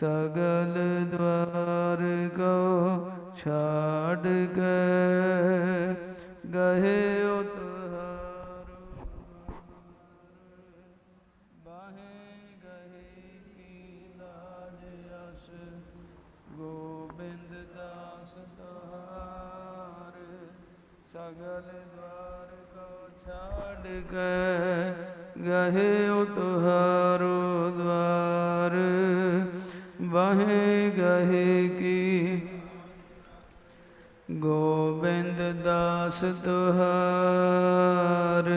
ਸਗਲ ਦਵਾਰ ਕੋ ਛਾੜ ਕੇ ਗਏ ਉਤਹਾਰੂ। ਬਾਹੇ ਗਏ ਕੀ ਲਾਜ ਅਸ, ਗੋਬਿੰਦ ਦਾਸ ਤੁਹਾਰ ਸਗਲ ਦਵਾਰ ਕੋ ਛਾੜ ਕੇ ਗਏ ਉਤਹਾਰੂ, ਦਵਾਰ। ਬਾਹੇ ਗਏ ਕੀ? ਗੋਬਿੰਦ ਦਾਸ ਤੁਹਾਰ।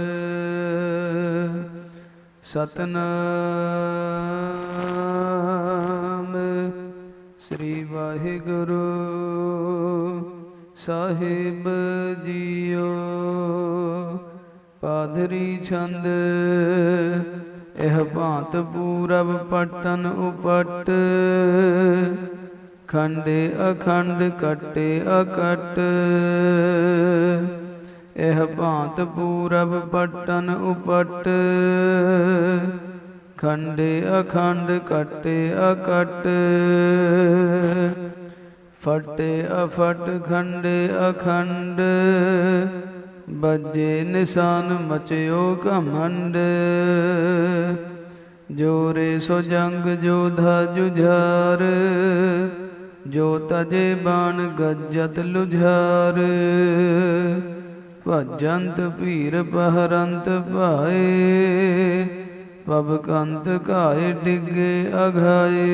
ਸਤਨਾਮ। ਸ੍ਰੀ ਵਾਹਿਗੁਰੂ ਸਾਹਿਬ ਜੀਓ। ਪਾਧਰੀ ਛੰਦ ਇਹ ਭਾਂਤ ਪੂਰਬ ਪਟਨ ਉਪਟ। ਖੰਡੇ ਅਖੰਡ, ਕਟੇ ਅਕਟ। ਇਹ ਭਾਂਤ ਪੂਰਬ ਪਟਨ ਉਪਟ। ਖੰਡੇ ਅਖੰਡ, ਕਟੇ ਅਕਟ। ਫਟੇ ਅਫਟ, ਖੰਡੇ ਅਖੰਡ। ਬੱਜੇ ਨਿਸ਼ਾਨ, ਮਚਿਓ ਘਮੰਡ। ਸੋ ਜੰਗ ਜੋਧਾ ਜੁਝਾਰ ਜੋ ਤਜੇ ਬਾਣ ਗੱਜਤ ਲੁਝਾਰ। ਭਜੰਤ ਭੀਰ ਪਹਰੰਤ ਭਾਏ ਪਬ ਕਾਏ ਡਿੱਗੇ ਅਘਾਏ।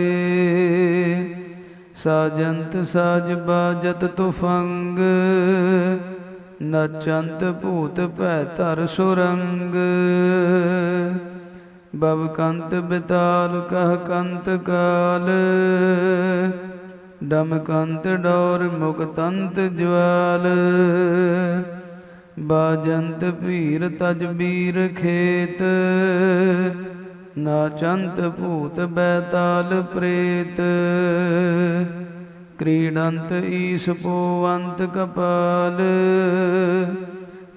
ਸਾਜੰਤ ਸਾਜ ਬਾਜਤ ਤੁਫੰਗ, ਨਚੰਤ ਭੂਤ ਭੈ ਧਰ ਸੁਰੰਗ। ਬਬ ਕੰਤ ਬਿਤਾਲ ਕਹ ਕੰਤ ਕਾਲ। ਡਮ ਕੰਤ ਡੋਰ ਮੁਕਤੰਤ ਜਵਾਲ। ਬਾਜੰਤ ਭੀਰ ਤਜ ਬੀਰ ਖੇਤ। ਨਾਚੰਤ ਭੂਤ ਬੈਤਾਲ ਪ੍ਰੇਤ। ਕ੍ਰੀਡੰਤ ਈਸ ਪੋਵੰਤ ਕਪਾਲ।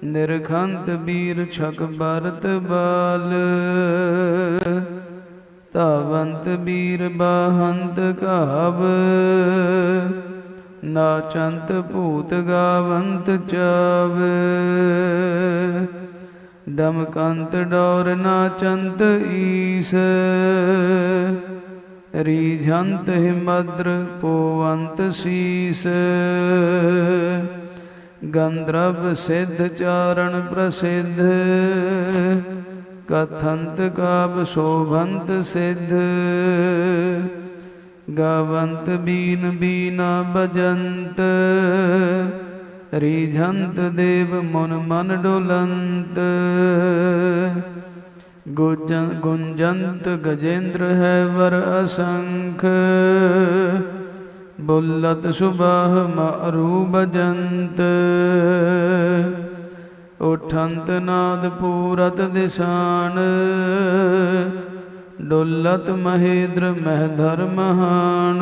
ਨਿਰਖੰਤ ਬੀਰ ਛਕ ਬਰਤ ਬਾਲ। ਧਾਵੰਤ ਬੀਰ ਬਾਹੰਤ ਕਾਬ ਨਾਚੰਤ ਭੂਤ ਗਾਵੰਤ ਚਾਵੇ। ਡਮਕੰਤ ਡੋਰ ਨਾਚੰਤ ਈਸ। ਰੀਝੰਤ ਹਿਮਦਰ ਪੋਵੰਤ ਸੀਸ। ਗੰਧਰਵ ਸਿੱਧ ਚਾਰਣ ਪ੍ਰਸਿੱਧ, ਕਥੰਤ ਕਾਬ ਸ਼ੋਭੰਤ ਸਿੱਧ। ਗਾਵੰਤ ਬੀਨ ਬੀਨਾ ਭਜੰਤ, ਰੀਝੰਤ ਦੇਵ ਮਨ ਮਨ ਡੋਲੰਤ। ਗੁੰਜੰਤ ਗਜੇਂਦਰ ਹੈ ਵਰ ਅਸੰਖ ਬੁੱਲਤ ਸੁਬਹ ਮਾਰੂ ਬਜੰਤ ਉਠੰਤ ਨਾਦ ਪੂਰਤ ਦਿਸ਼ਾਨ। ਡੁੱਲਤ ਮਹੇਂਦਰ ਮਹਿਧਰ ਮਹਾਨ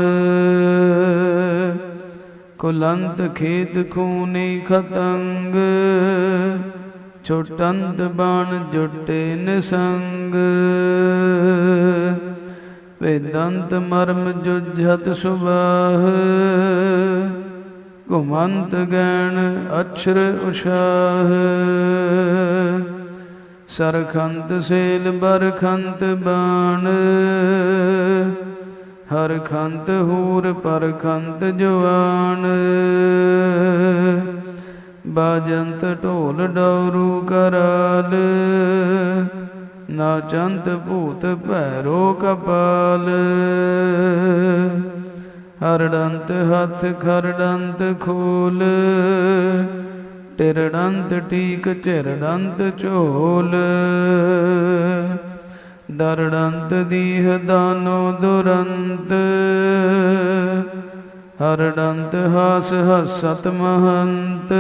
ਕੁਲੰਤ ਖੇਤ ਖੂਨੀ ਖਤੰਗ। ਛੁਟੰਤ ਬਾਣ ਜੁਟੇ ਨਿਸੰਗ। ਵੇਦੰਤ ਮਰਮ ਜੁਝਤ ਸੁਬਾਹ ਘੁਮੰਤ ਗੈਣ ਅਛਰ ਉਸ਼ਾਹ। ਸਰਖੰਤ ਸੇਲ ਬਰਖੰਤ ਬਾਣ, ਹਰਖੰਤ ਹੂਰ ਪਰਖੰਤ ਜਵਾਨ। ਬਾਜੰਤ ਢੋਲ ਡੌਰੂ ਕਰਾਲ ਨਾਚੰਤ ਭੂਤ ਭੈਰੋ ਕਪਾਲ। ਹਰਡੰਤ ਹੱਥ ਖਰਡੰਤ ਖੋਲ। ਟਿਰਡੰਤ ਟੀਕ ਝਿਰਡੰਤ ਝੋਲ। ਦਰੜੰਤ ਦੀਹ ਦਾਨੋ ਦੁਰੰਤ। ਹਰਡੰਤ ਹਾਸ ਹਸਤ ਮਹੰਤ।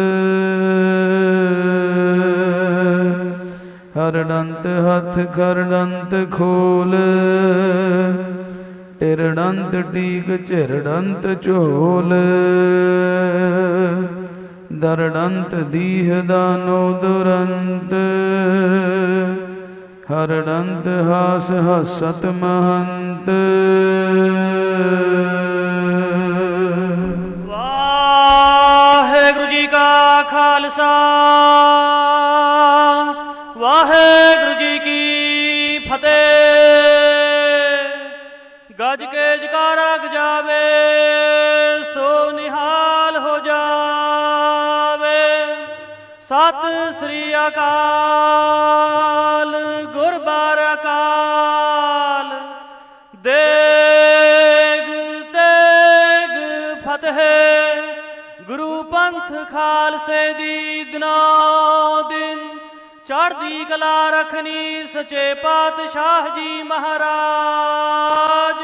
ਹਰੜੰਤ ਹੱਥ ਕਰੜੰਤ ਖੋਲ। ਟਿਰੜੰਤ ਟੀਕ ਝਿਰੜੰਤ ਝੋਲ। ਦਰੜੰਤ ਦੀਹ ਦਾਨੋ ਦੁਰੰਤ। ਹਰੜੰਤ ਹਾਸ ਹਸਤ ਮਹੰਤ। ਵਾਹਿਗੁਰੂ ਜੀ ਕਾ ਖਾਲਸਾ। ਗੱਜ ਕੇ ਜਕਾਰਾ ਗਜਾਵੇ ਸੋ ਨਿਹਾਲ ਹੋ ਜਾਵੇ। ਸਤਿ ਸ੍ਰੀ ਅਕਾਲ, ਗੁਰਬਾਰ ਅਕਾਲ। ਦੇਗ ਤੇਗ ਫਤਿਹ, ਗੁਰੂ ਪੰਥ ਖਾਲਸੇ ਦੀ ਦਿਨੋ ਦਿਨ। ਚੜ੍ਹਦੀ ਕਲਾ ਰਖਣੀ ਸੱਚੇ ਪਾਤਸ਼ਾਹ ਜੀ ਮਹਾਰਾਜ।